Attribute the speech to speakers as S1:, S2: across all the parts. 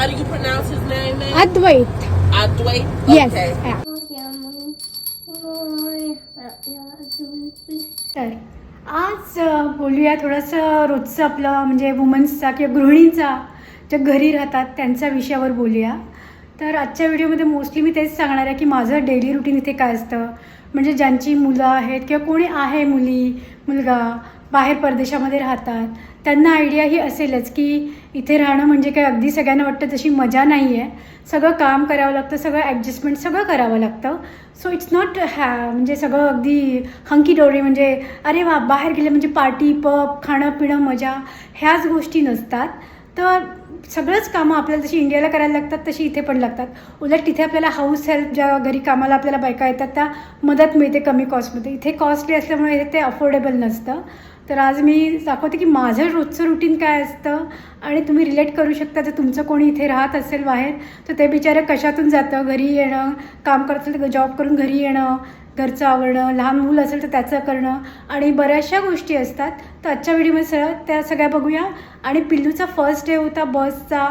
S1: How do you pronounce his name, man? Adwait?
S2: Yes
S1: Okay.
S2: तर आज अ, बोलूया थोडंसं रोजचं आपलं म्हणजे वुमन्सचा किंवा गृहिणींचा ज्या घरी राहतात त्यांच्या विषयावर बोलूया तर आजच्या व्हिडिओमध्ये मोस्टली मी तेच सांगणार आहे की माझं डेली रुटीन इथे काय असतं म्हणजे ज्यांची मुलं आहेत किंवा कोणी आहे मुली मुलगा बाहेर परदेशामध्ये राहतात. त्यांना आयडिया ही असेलच की इथे राहणं म्हणजे काय? अगदी सगळ्यांना वाटतं तशी मजा नाही आहे सगळं काम करावं लागतं सगळं ॲडजस्टमेंट सगळं करावं लागतं. सो इट्स नॉट हॅ म्हणजे सगळं अगदी हंकी डोरी म्हणजे अरे वा बाहेर गेले म्हणजे पार्टी पब खाणं पिणं मजा ह्याच गोष्टी नसतात. तर सगळंच कामं आपल्याला जशी इंडियाला करायला लागतात तशी इथे पण लागतात. उलट तिथे आपल्याला हाऊस हेल्प ज्या घरी कामाला आपल्याला बायका येतात त्या मदत मिळते कमी कॉस्टमध्ये इथे कॉस्टली असल्यामुळे ते अफोर्डेबल नसतं. तर आज मी दाखवते की माझं रोजचं रुटीन काय असतं आणि तुम्ही रिलेट करू शकता. जर तुमचं कोणी इथे राहत असेल बाहेर तर ते बिचारं कशातून जातं? घरी येणं काम करत असेल तर जॉब करून घरी येणं घरचं आवडणं लहान मूल असेल तर त्याचं करणं आणि बऱ्याचशा गोष्टी असतात. तर आजच्या व्हिडिओमध्ये सगळ्या त्या सगळ्या बघूया. आणि पिल्लूचा फर्स्ट डे होता बसचा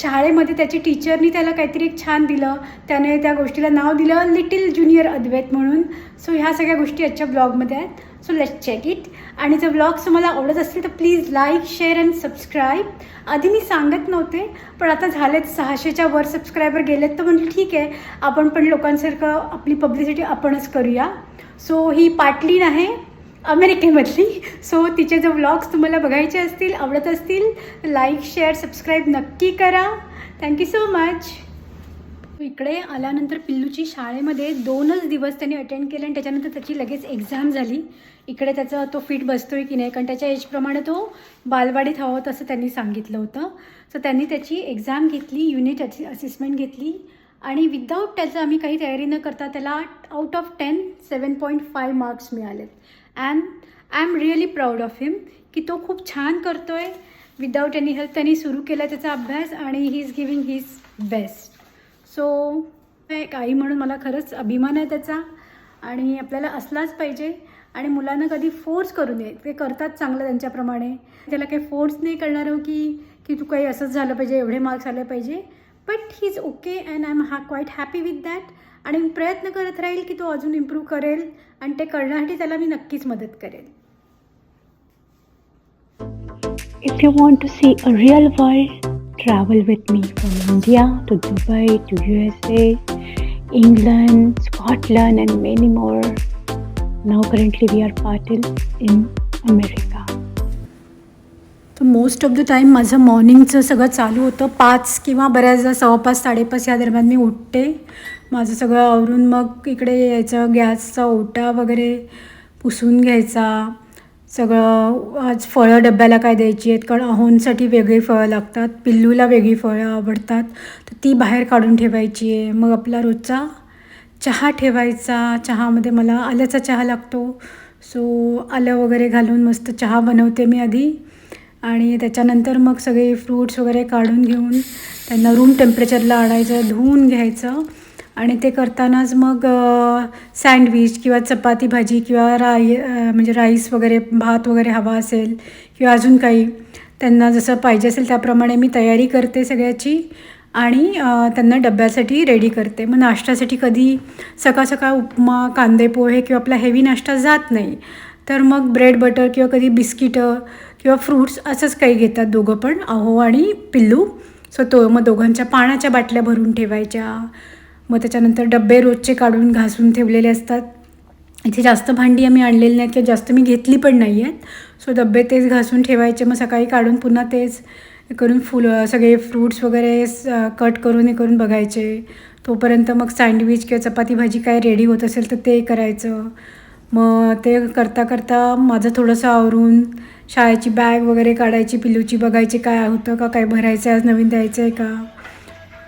S2: शाळेमध्ये त्याची टीचरनी त्याला काहीतरी एक छान दिलं. त्याने त्या गोष्टीला नाव दिलं लिटिल ज्युनियर अद्वैत म्हणून. सो ह्या सगळ्या गोष्टी आजच्या ब्लॉगमध्ये आहेत. सो लेट चेक इट आणि जर ब्लॉग्स तुम्हाला आवडत असतील तर please like share and subscribe आधी मी सांगत नव्हते पण आता झालेत सहाशेच्या वर सबस्क्रायबर गेलेत तर म्हणजे ठीक आहे. आपण पण लोकांसारखं आपली पब्लिसिटी आपणच करूया. सो ही पाटलीन आहे. अमेरिकेमधली. सो तिचे जे व्लॉग्स तुम्हाला बघायचे असतील आवडत असतील लाईक शेअर सबस्क्राईब नक्की करा. थँक्यू सो मच इकडे आल्यानंतर पिल्लूची शाळेमध्ये दोनच दिवस त्यांनी अटेंड केले आणि त्याच्यानंतर त्याची लगेच एक्झाम झाली. इकडे त्याचा तो फिट बसतोय की नाही कारण त्याच्या एजप्रमाणे तो बालवाडीत हवं तसं त्यांनी सांगितलं होतं. सो त्यांनी त्याची एक्झाम घेतली युनिट असेसमेंट घेतली. आणि विदाऊट त्याचं आम्ही काही तयारी न करता त्याला out of ten seven point five marks मिळालेत. And I am really proud of him की तो खूप छान करतो आहे विदाऊट एनी हेल्प त्यांनी सुरू केला त्याचा अभ्यास आणि he is giving his best so एक आई म्हणून मला खरंच अभिमान आहे त्याचा. आणि आपल्याला असलाच पाहिजे. आणि मुलांना कधी फोर्स करू नये. ते करतात चांगलं त्यांच्याप्रमाणे. त्याला काही फोर्स नाही करणार हो की की तू काही असंच झालं पाहिजे एवढे मार्क्स आले पाहिजे. But he is okay and I am हा क्वाईट हॅपी विथ दॅट आणि प्रयत्न करत राहील की तो अजून इम्प्रूव्ह करेल आणि ते करण्यासाठी त्याला मी नक्कीच मदत करेल.
S3: If you want to see a real world travel with me from India to Dubai to U S A England Scotland and many more now currently we are part in in America
S2: तर most of the time माझं मॉर्निंगचं सगळं चालू होतं. पाच किंवा बऱ्याचदा सव्वापाच साडेपाच या दरम्यान मी उठते. माझं सगळं आवरून मग इकडे यायचं गॅसचा ओटा वगैरे पुसून घ्यायचा. सगळं आज फळं डब्याला काय द्यायची आहेत? कारण अहोंसाठी वेगळी फळं लागतात पिल्लूला वेगळी फळं आवडतात. तर ती बाहेर काढून ठेवायची आहे. मग आपला रोजचा चहा ठेवायचा. चहामध्ये मला आल्याचा चहा लागतो. सो आलं वगैरे घालून मस्त चहा बनवते मी आधी. आणि त्याच्यानंतर मग सगळे फ्रूट्स वगैरे काढून घेऊन त्यांना रूम टेम्परेचरला आणायचं धुवून घ्यायचं. आणि ते करतानाच मग सँडविच किंवा चपाती भाजी किंवा राई म्हणजे राईस वगैरे भात वगैरे हवा असेल किंवा अजून काही त्यांना जसं पाहिजे असेल त्याप्रमाणे मी तयारी करते सगळ्याची आणि त्यांना डब्यासाठी रेडी करते. मग नाश्त्यासाठी कधी सकाळ सकाळ उपमा कांदे पोहे किंवा आपला हेवी नाश्ता जात नाही. तर मग ब्रेड बटर किंवा कधी बिस्किटं किंवा फ्रूट्स असंच काही घेतात दोघं पण अहो आणि पिल्लू. सो तो मग दोघांच्या पाण्याच्या बाटल्या भरून ठेवायच्या. मग त्याच्यानंतर डब्बे रोजचे काढून घासून ठेवलेले असतात. इथे जास्त भांडी आम्ही आणलेली नाहीत किंवा जास्त मी घेतली पण नाही आहेत. सो डब्बे तेच घासून ठेवायचे. मग सकाळी काढून पुन्हा तेच करून फुलं सगळे फ्रूट्स वगैरे स- कट करून हे करून बघायचे. तोपर्यंत मग सँडविच किंवा चपाती भाजी काय रेडी होत असेल तर ते करायचं. मग ते करता करता माझं थोडंसं आवरून शाळेची बॅग वगैरे काढायची पिलूची बघायची काय होतं का काय भरायचं आहे आज नवीन द्यायचं आहे का?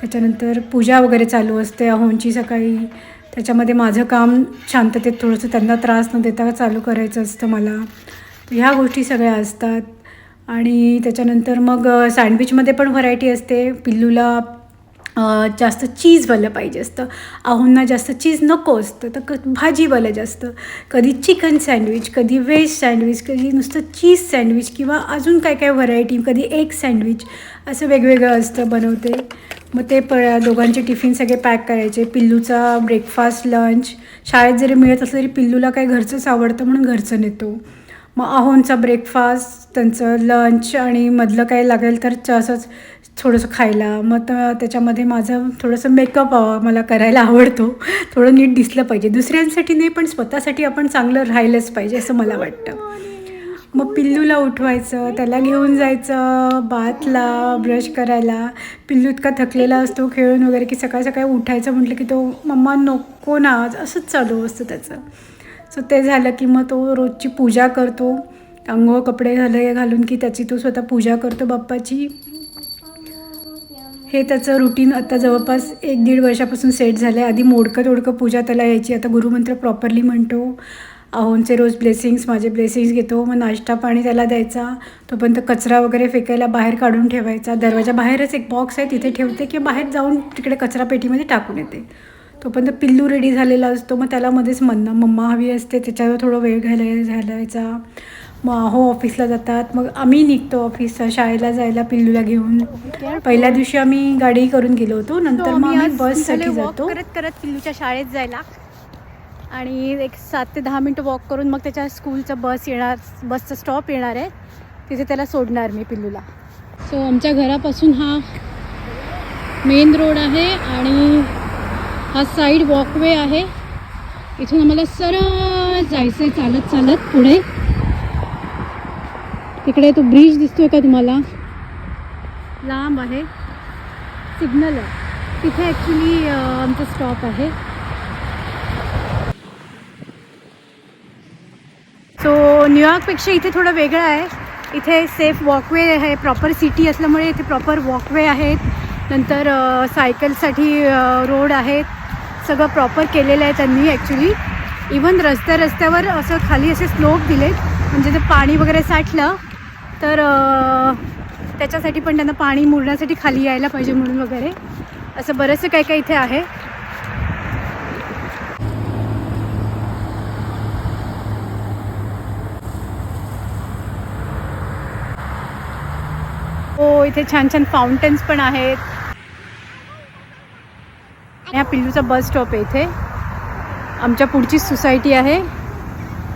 S2: त्याच्यानंतर पूजा वगैरे चालू असते अहोंची सकाळी. त्याच्यामध्ये माझं काम शांततेत थोडंसं त्यांना त्रास न देता चालू करायचं असतं मला. ह्या गोष्टी सगळ्या असतात. आणि त्याच्यानंतर मग सँडविचमध्ये पण व्हरायटी असते. पिल्लूला जास्त चीजवालं पाहिजे असतं. आहोंना जास्त चीज नको असतं. तर क भाजीवालं जास्त. कधी चिकन सँडविच कधी व्हेज सँडविच कधी नुसतं चीज सँडविच किंवा अजून काय काय व्हरायटी कधी एग सँडविच असं वेगवेगळं असतं बनवते. मग ते प दोघांचे टिफिन सगळे पॅक करायचे. पिल्लूचा ब्रेकफास्ट लंच शाळेत जरी मिळत असलं तरी पिल्लूला काय घरचंच आवडतं म्हणून घरचं नेतो. मग आहोंचा ब्रेकफास्ट त्यांचं लंच आणि मधलं काय लागेल तर च- असंच थोडंसं खायला. मग तर त्याच्यामध्ये माझं थोडंसं मेकअप मला करायला आवडतो. थोडं नीट दिसलं पाहिजे. दुसऱ्यांसाठी नाही पण स्वतःसाठी आपण चांगलं राहिलंच पाहिजे असं मला वाटतं. मग पिल्लूला उठवायचं त्याला घेऊन जायचं बाथला ब्रश करायला. पिल्लू इतका थकलेला असतो खेळून वगैरे की सकाळ सकाळी उठायचं म्हटलं की तो मम्मा नको ना आज असंच चालू असतं त्याचं. सो ते झालं की मग तो रोजची पूजा करतो. अंघोळ कपडे घाले घालून की त्याची तो स्वतः पूजा करतो बाप्पाची. हे त्याचं रुटीन आता जवळपास एक दीड वर्षापासून सेट झालं आहे आधी मोडकं तोडकं पूजा त्याला यायची. आता गुरुमंत्र प्रॉपरली म्हणतो. अहोंचे रोज ब्लेसिंग्स माझे ब्लेसिंग्स घेतो. मग नाश्ता पाणी त्याला द्यायचा. तोपर्यंत कचरा वगैरे फेकायला बाहेर काढून ठेवायचा. दरवाजा बाहेरच एक बॉक्स आहे तिथे ठेवते की बाहेर जाऊन तिकडे कचरा पेटीमध्ये टाकून येते. तोपर्यंत पिल्लू रेडी झालेला असतो. मग त्याला मध्येच म्हणणं मम्मा हवी असते त्याच्यावर थोडं वेळ घालाय घालायचा मग अहो ऑफिसला जातात. मग आम्ही निघतो ऑफिस शाळेला जायला पिल्लूला घेऊन. पहिल्या दिवशी आम्ही गाडी करून गेलो होतो. नंतर मग आम्ही बससाठी जातो.
S4: करत करत पिल्लूच्या शाळेत जायला. आणि एक सात ते दहा मिनटं वॉक करून मग त्याच्या स्कूलचा बस येणार बसचा स्टॉप येणार आहे. तिथे त्याला सोडणार मी पिल्लूला. सो आमच्या घरापासून हा मेन रोड आहे आणि हा साईड वॉकवे आहे. इथून आम्हाला सरळ जायचं आहे चालत चालत पुढे. तिकडे तो ब्रिज दिसतोय का तुम्हाला? लांब आहे. सिग्नल आहे. तिथे ॲक्च्युली आमचा स्टॉप आहे सो न्यूयॉर्कपेक्षा इथे थोडं वेगळं आहे. इथे सेफ वॉकवे आहे प्रॉपर सिटी असल्यामुळे इथे प्रॉपर वॉकवे आहेत. नंतर सायकलसाठी रोड आहेत. सगळं प्रॉपर केलेलं आहे त्यांनी ॲक्च्युली इवन रस्त्या रस्त्यावर असं खाली असे स्लोप दिलेत. म्हणजे जर पाणी वगैरे साठलं तर त्याच्यासाठी पण त्यांना पाणी मुरण्यासाठी खाली यायला पाहिजे म्हणून वगैरे. असं बरंचसं काय काय इथे आहे. इथे छान छान फाउंटन्स पण आहेत. ह्या पिल्लूचा बस स्टॉप आहे इथे. आमच्या पुढची सोसायटी आहे.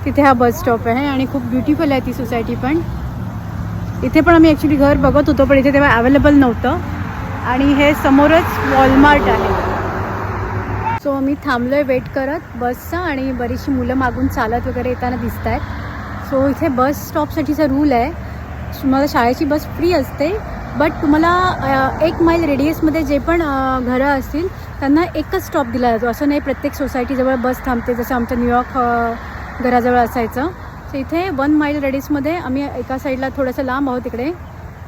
S4: तिथे हा बस स्टॉप आहे आणि खूप ब्युटिफुल आहे ती सोसायटी पण. इथे पण आम्ही ॲक्च्युली घर बघत होतो पण इथे तेव्हा अवेलेबल नव्हतं. आणि हे समोरच वॉलमार्ट आहे. सो आम्ही थांबलो आहे वेट करत बसचा आणि बरीचशी मुलं मागून चालत वगैरे येताना दिसत आहेत सो इथे बस स्टॉपसाठीचा रूल आहे. तुम्हाला शाळेची बस फ्री असते. बट तुम्हाला एक माईल रेडियसमध्ये जे पण घरं असतील त्यांना एकच स्टॉप दिला जातो. असं नाही प्रत्येक सोसायटीजवळ बस थांबते जसं आमच्या न्यूयॉर्क घराजवळ असायचं. सो इथे वन माईल रेडियसमध्ये आम्ही एका साईडला थोडंसं लांब आहोत तिकडे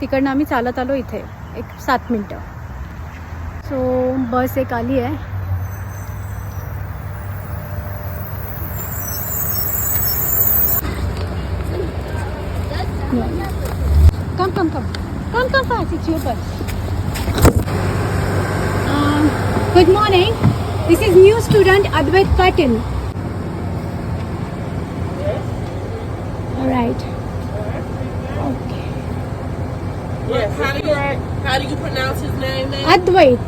S4: तिकडनं आम्ही चालत आलो इथे. एक सात मिनटं. सो बस एक आली आहे. कम कम कम Come, come fast. It's your bus. Um, good morning. This is new student Advait Patil. All right. Okay.
S1: Yes. How do you how do you pronounce his name? Ma'am?
S4: Advait.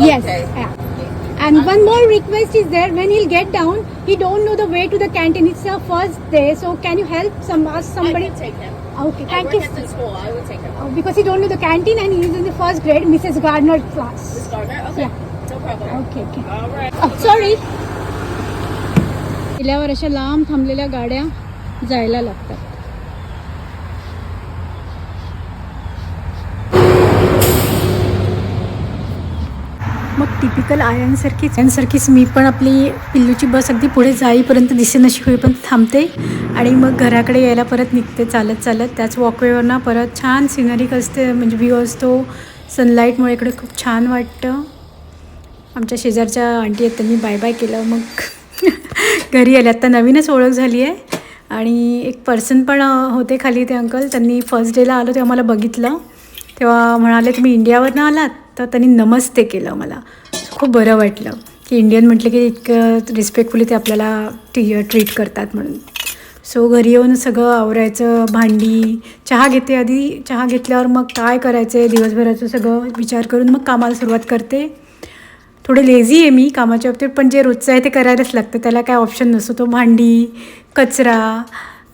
S4: Yes.
S1: Okay.
S4: Yeah. And one more request is there. When he'll get down, he don't know the way to the canteen. It's the first day, so can you help some ask somebody?
S1: I can take him.
S4: Okay,
S1: I
S4: thank
S1: work
S4: you.
S1: at the school. I would take him.
S4: Oh, because he don't know the canteen and he's in the first grade, Mrs. Gardner class.
S1: Miss Gardner. Okay. No problem.
S4: Okay, okay.
S1: All right.
S4: Oh, sorry. गेल्यावर अशा लांब थांबलेल्या गाड्या जायला लागतात
S2: मग typical आयांसारखीच आयांसारखीच मी पण आपली पिल्लूची बस अगदी पुढे जाईपर्यंत दिसेनशी होईपर्यंत थांबते. आणि मग घराकडे यायला परत निघते चालत चालत. त्याच वॉकवेवरनं परत छान सिनरिक असते म्हणजे व्ह्यू असतो. सनलाईटमुळे इकडे खूप छान वाटतं. आमच्या शेजारच्या आंटी आहेत त्यांनी बाय बाय केलं. मग घरी आले. आत्ता नवीनच ओळख झाली आहे आणि एक पर्सन पण होते खाली ते अंकल त्यांनी फर्स्ट डेला आलो तेव्हा मला बघितलं. तेव्हा म्हणाले तुम्ही इंडियावरनं आलात? तर त्यांनी नमस्ते केलं मला. खूप बरं वाटलं की इंडियन म्हटलं की इतकं रिस्पेक्टफुली ते आपल्याला टी ट्रीट करतात म्हणून. सो घरी येऊन सगळं आवरायचं भांडी चहा घेते आधी. चहा घेतल्यावर मग काय करायचं आहे? दिवसभराचं सगळं विचार करून मग कामाला सुरुवात करते. थोडे लेझी आहे मी कामाच्या बाबतीत पण जे रोजचं आहे ते करायलाच लागतं. त्याला काय ऑप्शन नसतो. तो भांडी कचरा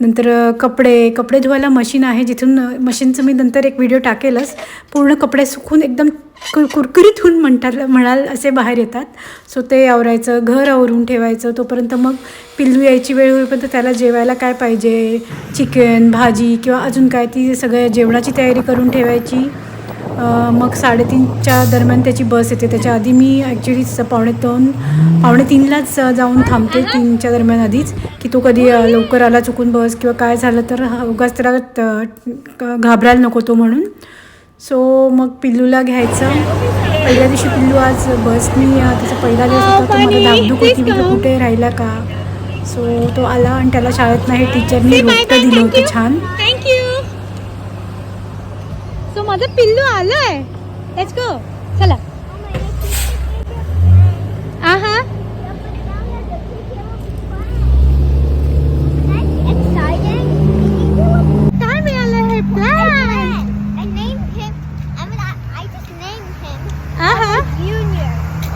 S2: नंतर कपडे कपडे धुवायला मशीन आहे जिथून मशीनचं मी नंतर एक व्हिडिओ टाकेलच. पूर्ण कपडे सुकून एकदम कुर कुरकुरीत होऊन म्हणतात म्हणाल असे बाहेर येतात. सो ते आवरायचं घर आवरून ठेवायचं. तोपर्यंत मग पिल्लू यायची वेळ होईपर्यंत त्याला जेवायला काय पाहिजे? चिकन भाजी किंवा अजून काय? ती सगळ्या जेवणाची तयारी करून ठेवायची. मग साडेतीनच्या दरम्यान त्याची बस येते. त्याच्या आधी मी ॲक्च्युली पावणे दोन पावणे तीनलाच जाऊन थांबते तीनच्या दरम्यान आधीच की तो कधी लवकर आला चुकून बस किंवा काय झालं तर उगाच त्याला क- घाबरायला नको तो म्हणून. सो मग पिल्लूला घ्यायचं. पहिल्या दिवशी पिल्लू आज बसनी त्याचा पहिला दिवस होता तर मला धाकधूक होती मी कुठे राहिला का? सो तो आला आणि त्याला शाळेत नाही टीचरनी रोपटं दिलं होतं छान.
S4: थँक्यू माझं पिल्लू आलंय लेट्स गो चला आहा काय मिळालं हे plan
S5: I named him. I mean, I, I just named him
S4: आहा
S5: Junior.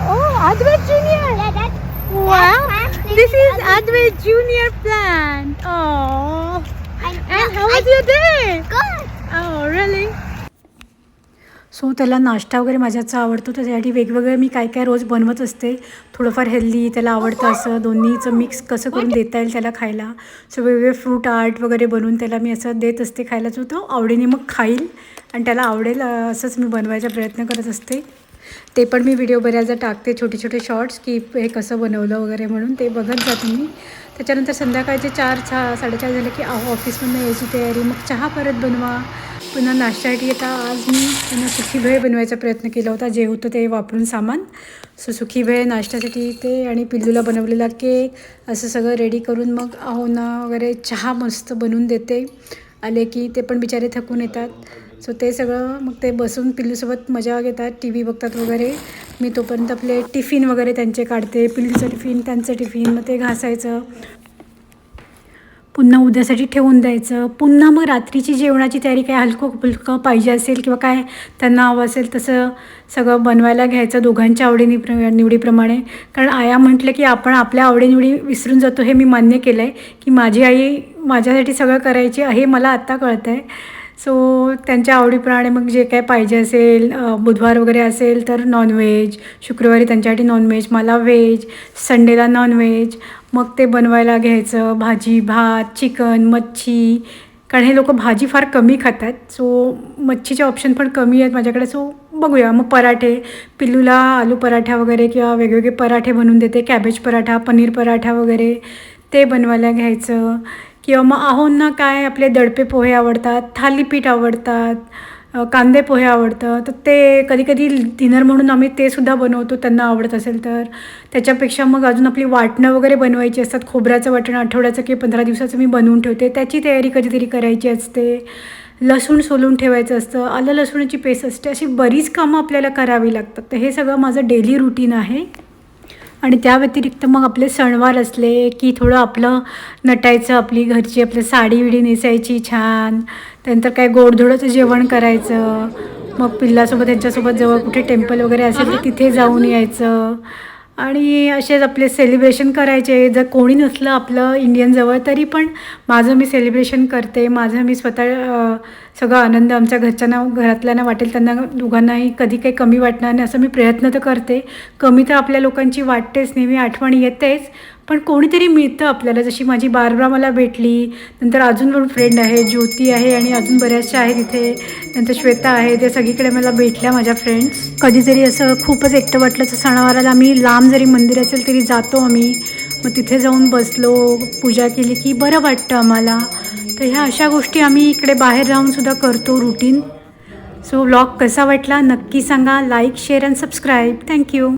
S4: Oh Advait junior
S5: Yeah, that's
S4: Wow,
S5: class name
S4: this
S5: is
S4: is Advait Junior Plan. Oh,
S5: I,
S4: and how was your day?
S5: good.
S4: Oh, really?
S2: So त्याला नाश्ता वगैरे माझ्याचा आवडतो. त्याच्यासाठी वेगवेगळं मी काय काय रोज बनवत असते. थोडंफार हेल्दी त्याला आवडतं असं दोन्हीचं मिक्स कसं करून देता येईल त्याला खायला. सो वेगवेगळे फ्रूट आर्ट वगैरे बनवून त्याला मी असं देत असते खायला. जो तो आवडीने मग खाईल आणि त्याला आवडेल असंच मी बनवायचा प्रयत्न करत असते. ते पण मी व्हिडिओ बऱ्याचदा टाकते छोटे छोटे शॉर्ट्स की हे कसं बनवलं वगैरे म्हणून ते बघत जा तुम्ही. त्याच्यानंतर संध्याकाळचे चार चहा साडेचार झाले की अहो ऑफिसमधून यायची तयारी मग चहा परत बनवा. पुन्हा नाश्त्यासाठी येता आज मी पुन्हा सुखी भेळ बनवायचा प्रयत्न केला होता जे होतं ते वापरून सामान. सो सुखी भेळ नाश्त्यासाठी ते आणि पिल्लूला बनवलेला केक असं सगळं रेडी करून मग आहोना वगैरे चहा मस्त बनवून देते. आले की ते पण बिचारे थकून येतात. सो ते सगळं मग ते बसून पिल्लूसोबत मजा घेतात टी व्ही बघतात वगैरे. मी तोपर्यंत आपले टिफिन वगैरे त्यांचे काढते. पिल्लूचं टिफिन त्यांचं टिफिन मग ते घासायचं. पुन्हा उद्यासाठी ठेवून द्यायचं. पुन्हा मग रात्रीची जेवणाची तयारी काय हलकं फुलकं पाहिजे असेल किंवा काय त्यांना हवं असेल तसं सगळं बनवायला घ्यायचं दोघांच्या आवडीनी निवडीप्रमाणे. कारण आया म्हटलं की आपण आपल्या आवडीनिवडी विसरून जातो हे मी मान्य केलं आहे की माझी आई माझ्यासाठी सगळं करायची हे मला आत्ता कळतं आहे सो त्यांच्या आवडीप्रमाणे मग जे काय पाहिजे असेल बुधवार वगैरे असेल तर नॉनव्हेज शुक्रवारी त्यांच्यासाठी नॉनव्हेज मला व्हेज संडेला नॉनव्हेज मग ते बनवायला घ्यायचं भाजी भात चिकन मच्छी कारण हे लोक भाजी फार कमी खातात. सो मच्छीचे ऑप्शन पण कमी आहेत माझ्याकडे. सो बघूया. मग पराठे पिल्लूला आलू पराठा वगैरे किंवा वेगवेगळे पराठे बनवून देते. कॅबेज पराठा पनीर पराठा वगैरे ते बनवायला घ्यायचं. किंवा मग आहोंना काय आपले दडपे पोहे आवडतात थालीपीठ आवडतात कांदे पोहे आवडतं तर ते कधी कधी डिनर म्हणून आम्ही ते सुद्धा बनवतो त्यांना आवडत असेल तर. त्याच्यापेक्षा मग अजून आपली वाटणं वगैरे बनवायची असतात खोबऱ्याचं वाटण आठवड्याचं किंवा पंधरा दिवसाचं मी बनवून ठेवते. त्याची तयारी कधीतरी करायची असते. लसूण सोलून ठेवायचं असतं. आलं लसूणाची पेस्ट असते. अशी बरीच कामं आपल्याला करावी लागतात. तर हे सगळं माझं डेली रुटीन आहे. आणि त्या व्यतिरिक्त मग आपले सणवार असले की थोडं आपलं नटायचं आपली घरची आपली साडी विडी नेसायची छान. त्यानंतर काय गोडधोडचं जेवण करायचं. मग पिल्लासोबत त्यांच्यासोबत जवळ कुठे टेम्पल वगैरे असेल तर तिथे जाऊन यायचं. आणि असेच आपले सेलिब्रेशन करायचे. जर कोणी नसलं आपलं इंडियनजवळ तरी पण माझं मी सेलिब्रेशन करते. माझं मी स्वतः सगळा आनंद आमच्या घरच्यांना घरातल्यांना वाटेल त्यांना दोघांनाही कधी काही कमी वाटणार नाही असं मी प्रयत्न तर करते. कमी तर आपल्या लोकांची वाटतेच. नेहमी आठवण येतेच. पण कोणीतरी मिळतं आपल्याला. जशी माझी बारबरा मला भेटली नंतर अजून पण फ्रेंड आहे ज्योती आहे आणि अजून बऱ्याचशा आहेत इथे. नंतर श्वेता आहे ते सगळीकडे मला भेटल्या माझ्या फ्रेंड्स कधीतरी असं खूपच एकटं वाटलं तर सणावाराला आम्ही लांब जरी मंदिर असेल तरी जातो आम्ही. मग तिथे जाऊन बसलो पूजा केली की बरं वाटतं आम्हाला. तर ह्या अशा गोष्टी आम्ही इकडे बाहेर राहूनसुद्धा करतो रुटीन सो व्लॉग कसा वाटला नक्की सांगा. Like share and subscribe thank you